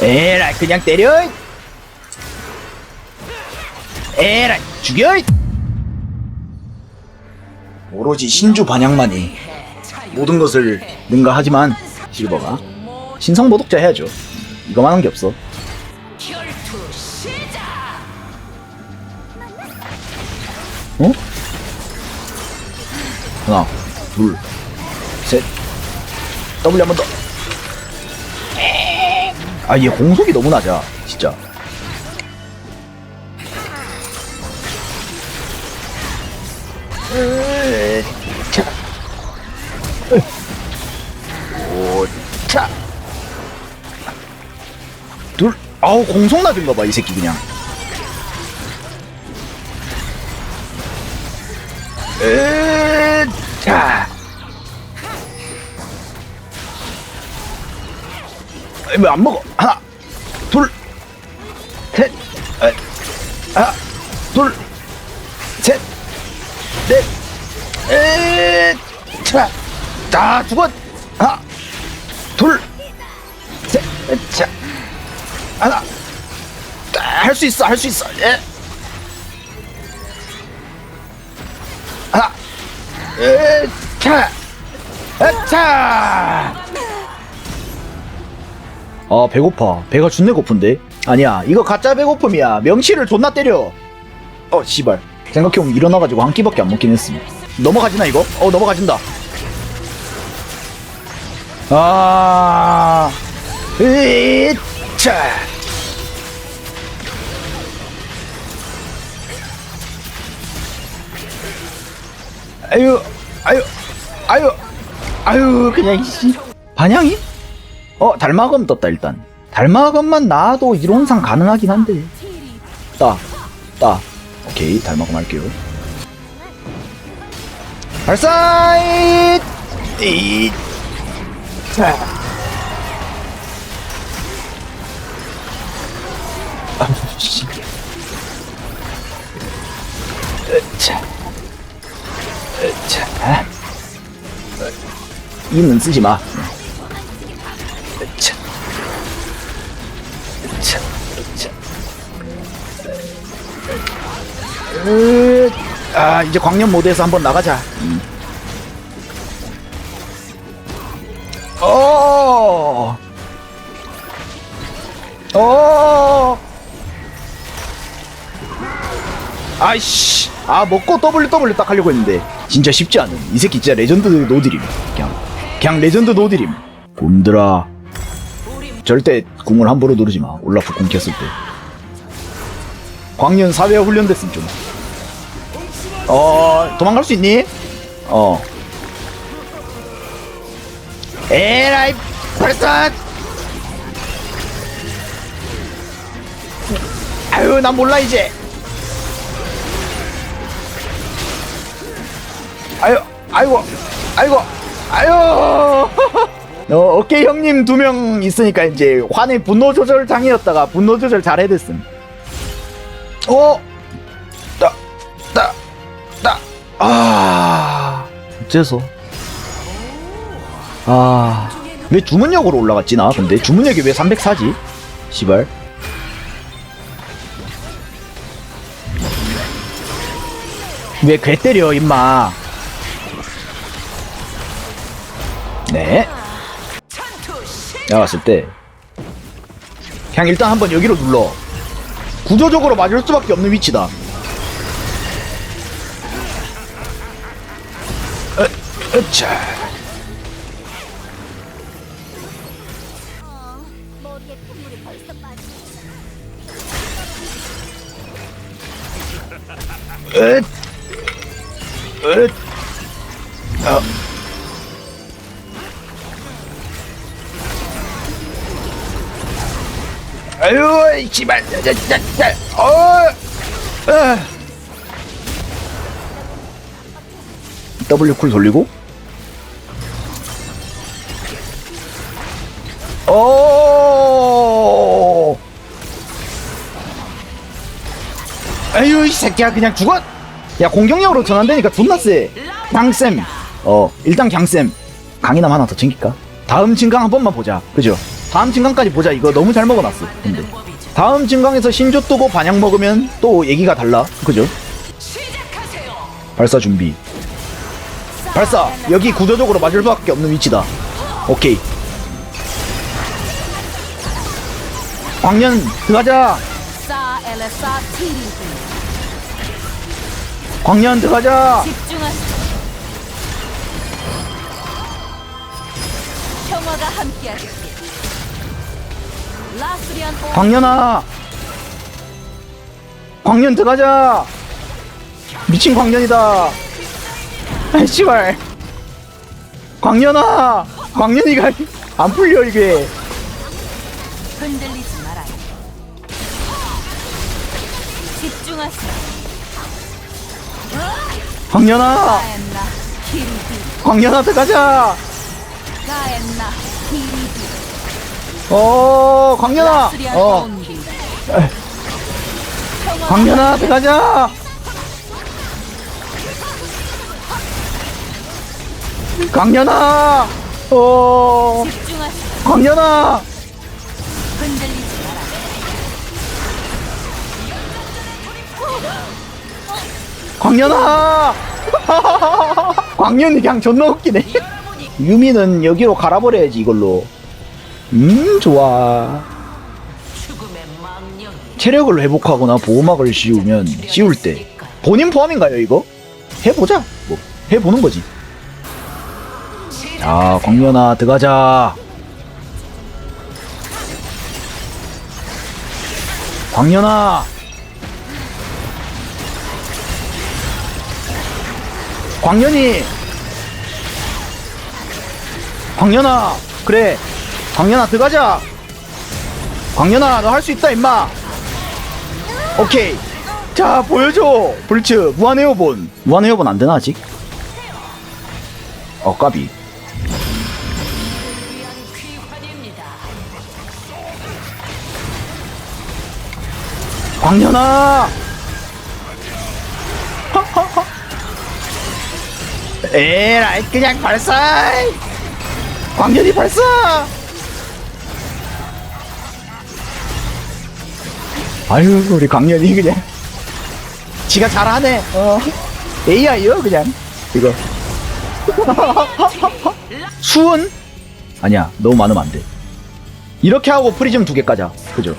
에라이 그냥 때려 에라이 죽여 오로지 신주 반향만이 모든 것을 능가하지만 실버가 신성 모독자 해야죠 이거만 한 게 없어. 어? 하나 둘셋 W 한 번 더. 아, 얘 공속이 너무 낮아, 진짜. 둘, 아우, 공속 낮은가 봐, 이 새끼 그냥. 으, 자. 왜 안 먹어? 하나, 둘, 셋, 에, 하나, 둘, 셋, 넷, 에, 자, 자, 두 번, 하나, 둘, 셋, 에, 자, 하나, 할 수 있어, 할 수 있어, 예. 하나, 에, 자, 에, 자. 아 배고파. 배가 존내 고픈데? 아니야 이거 가짜 배고픔이야. 명치를 존나 때려. 어 씨발. 생각해보면 일어나가지고 한 끼밖에 안 먹긴 했음. 넘어가지나 이거? 어 넘어가진다. 아. 으차. 아유 아유 아유 아유 그냥 씨. 반향이? 어 달마검 떴다 일단. 달마검만 나와도 이론상 가능하긴 한데. 따 따. 오케이 달마검 할게요. 발사잇! 이 자. 아우, 씨. 으차. 으차. 이는 쓰지 마 아 이제 광년 모드에서 한번 나가자. 음. 어. 어. 아이씨. 아 먹고 W W 딱 하려고 했는데 진짜 쉽지 않은 이 새끼 진짜 레전드 노드림 그냥 그냥 레전드 노드림 곰들아 절대 궁을 함부로 누르지 마. 올라프 궁 켰을 때. 광년 사회화 훈련됐음 좀. 어 도망갈 수 있니? 어. 에라이 벌써. 아유 난 몰라 이제. 아유 아이고 아이고 아유. 어, 오케이 형님 두 명 있으니까 이제 환의 분노 조절 장애였다가 분노 조절 잘 해댔음. 어, 아, 어째서? 아, 왜 주문역으로 올라갔지 나? 근데 주문역이 왜 304지? 시발. 왜괴 때려 임마? 네. 봤을 때 그냥 일단 한번 여기로 눌러 구조적으로 맞을 수밖에 없는 위치다 으차 어, 머리에 콧물이 벌써 빠지네. 으, 으, 어. 아유, 이 씨발, 자, 자, 자, 자, 어, 어. W 쿨 돌리고, 새끼야, 그냥 죽어. 야, 공격력으로 전환되니까 존나 세. 강쌤. 어, 일단 강쌤. 강인함 하나 더 챙길까? 다음 진강 한 번만 보자. 그죠? 다음 증강까지 보자 이거 너무 잘 먹어놨어 근데. 다음 증강에서 신조 뜨고 반약 먹으면 또 얘기가 달라 그죠? 발사 준비 발사 여기 구조적으로 맞을 수밖에 없는 위치다 오케이 광년 들어가자 광년 들어가자. 집중하시오. 평화가 함께하길 라스리안 오 광년아. 광년 들어가자. 미친 광년이다. 아이 씨발. 광년아. 광년이가 안 풀려 이게. 흔들리지 말아요. 집중하시오 광년아! 가엔나 티리비 어 광년아! 어. 온비 평화가 광년아! 어. 광년아! 흔들리지 말아요 광년아! 광년이 그냥 존나 웃기네. 유미는 여기로 갈아버려야지 이걸로. 음 좋아. 체력을 회복하거나 보호막을 씌우면 씌울 때 본인 포함인가요 이거? 해보자 뭐. 해보는 거지. 자 광년아 들어가자. 광년아 광년이. 광년아 그래. 광년아 들어가자. 광년아 너 할 수 있다 임마. 오케이. 자 보여줘. 불츠 무한에어본. 무한에어본 안 되나 아직? 어 까비. 광년아 에라이 그냥 발사! 광년이 발사! 아유 우리 광년이 그냥 지가 잘하네. 어. AI요 그냥. 이거. 수은 아니야 너무 많으면 안돼. 이렇게 하고 프리즘 두 개 까자. 그죠?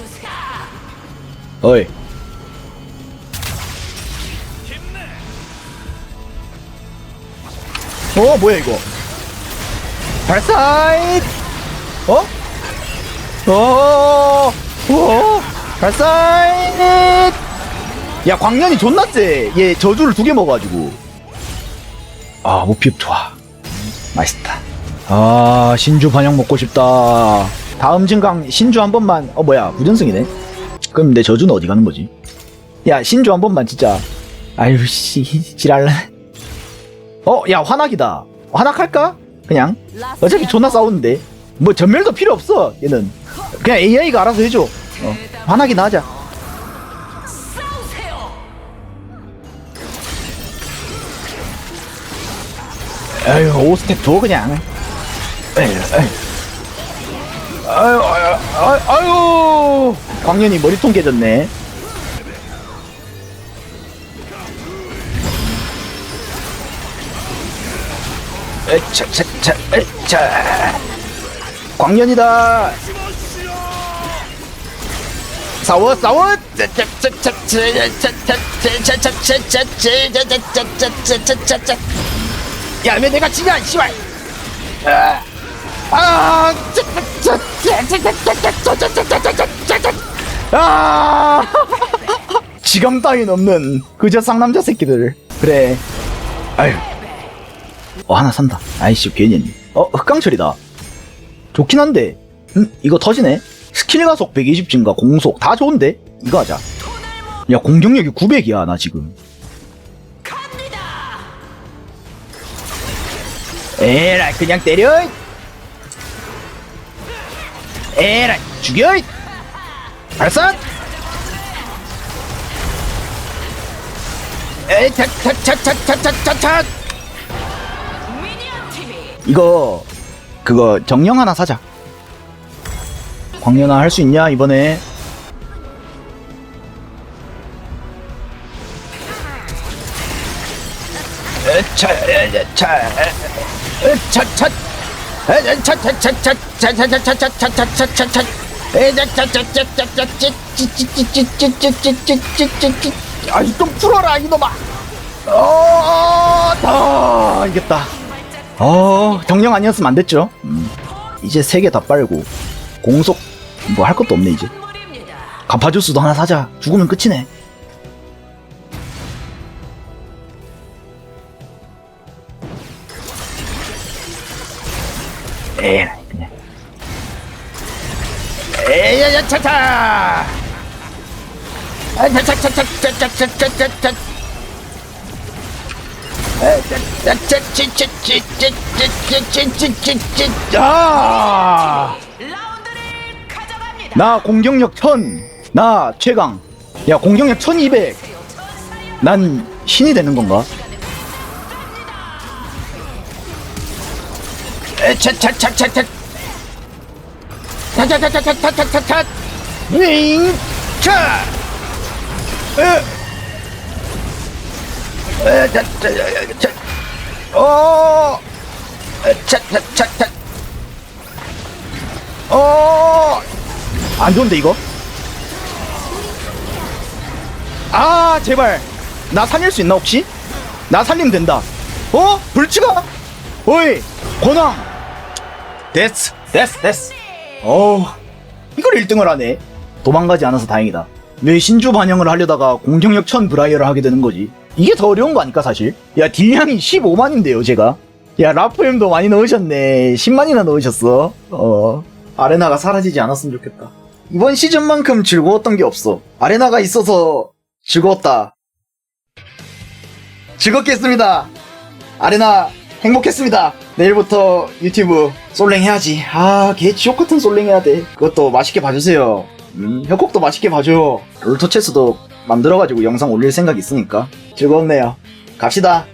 어이 어 뭐야 이거? 발사잇 어? 어? 어? 발사잇 야 광년이 존나 쎄얘 저주를 두 개 먹어가지고. 아 모피읍 좋아. 맛있다. 아 신주 반영 먹고 싶다. 다음 증강 신주 한 번만. 어 뭐야 무전승이네. 그럼 내 저주는 어디 가는 거지? 야 신주 한 번만 진짜. 아유 씨 지랄래 어 야 환악이다. 환악할까? 그냥? 어차피 존나 싸우는데. 뭐 전멸도 필요 없어 얘는. 그냥 AI가 알아서 해줘. 어, 나자 싸우세요. 에휴 오스텝 줘 그냥. 에휴, 에휴. 아유, 아유. 광년이 머리통 깨졌네 에차차차 에차 광년이다 싸워 싸워 야 왜 내가 지냐 씨발 아, 아, 아, 지감 따윈 없는 그저 쌍남자 새끼들. 그래. 아유. 어 하나 산다. 아이씨 괜히 했네. 어 흑강철이다. 좋긴 한데. 음 이거 터지네. 스킬 가속 120 증가, 공속 다 좋은데. 이거 하자. 야 공격력이 900이야 나 지금. 에라이 그냥 때려 에라이 죽여 발사 에이 차차차차차차차 미니언 팀 이 이거 그거 정령 하나 사자 광년아 할 수 있냐 이번에 아이 좀 풀어라 이놈아 어, 다 이겼다 어 정령 아니었으면 안 됐죠 음. 이제 세 개 다 빨고 공속 뭐 할 것도 없네 이제. 가파주스도 하나 사자 죽으면 끝이네 에이 그냥 에야야 차차 차차차차차차차차차 나 공격력 1000. 나 최강. 야, 공격력 1200. 난 신이 되는 건가? 에차차차차차. 차차차차차차차차. 윙! 차! 에! 어! 어! 안 좋은데 이거? 아 제발 나 살릴 수 있나 혹시? 나 살리면 된다 어? 불치가? 어이 권왕 됐어 됐어 됐어 어우 이걸 1등을 하네 도망가지 않아서 다행이다 왜 신주 반영을 하려다가 공격력 1000 브라이어를 하게 되는 거지. 이게 더 어려운 거 아닐까 사실? 야 딜량이 15만인데요 제가? 야 라프엠도 많이 넣으셨네. 10만이나 넣으셨어. 어. 아레나가 사라지지 않았으면 좋겠다. 이번 시즌만큼 즐거웠던 게 없어. 아레나가 있어서 즐거웠다. 즐겁겠습니다. 아레나 행복했습니다. 내일부터 유튜브 솔랭 해야지. 아 개 지옥 같은 솔랭 해야 돼. 그것도 맛있게 봐주세요 음 협곡도 맛있게 봐줘 롤토체스도 만들어가지고 영상 올릴 생각 있으니까 즐거웠네요. 갑시다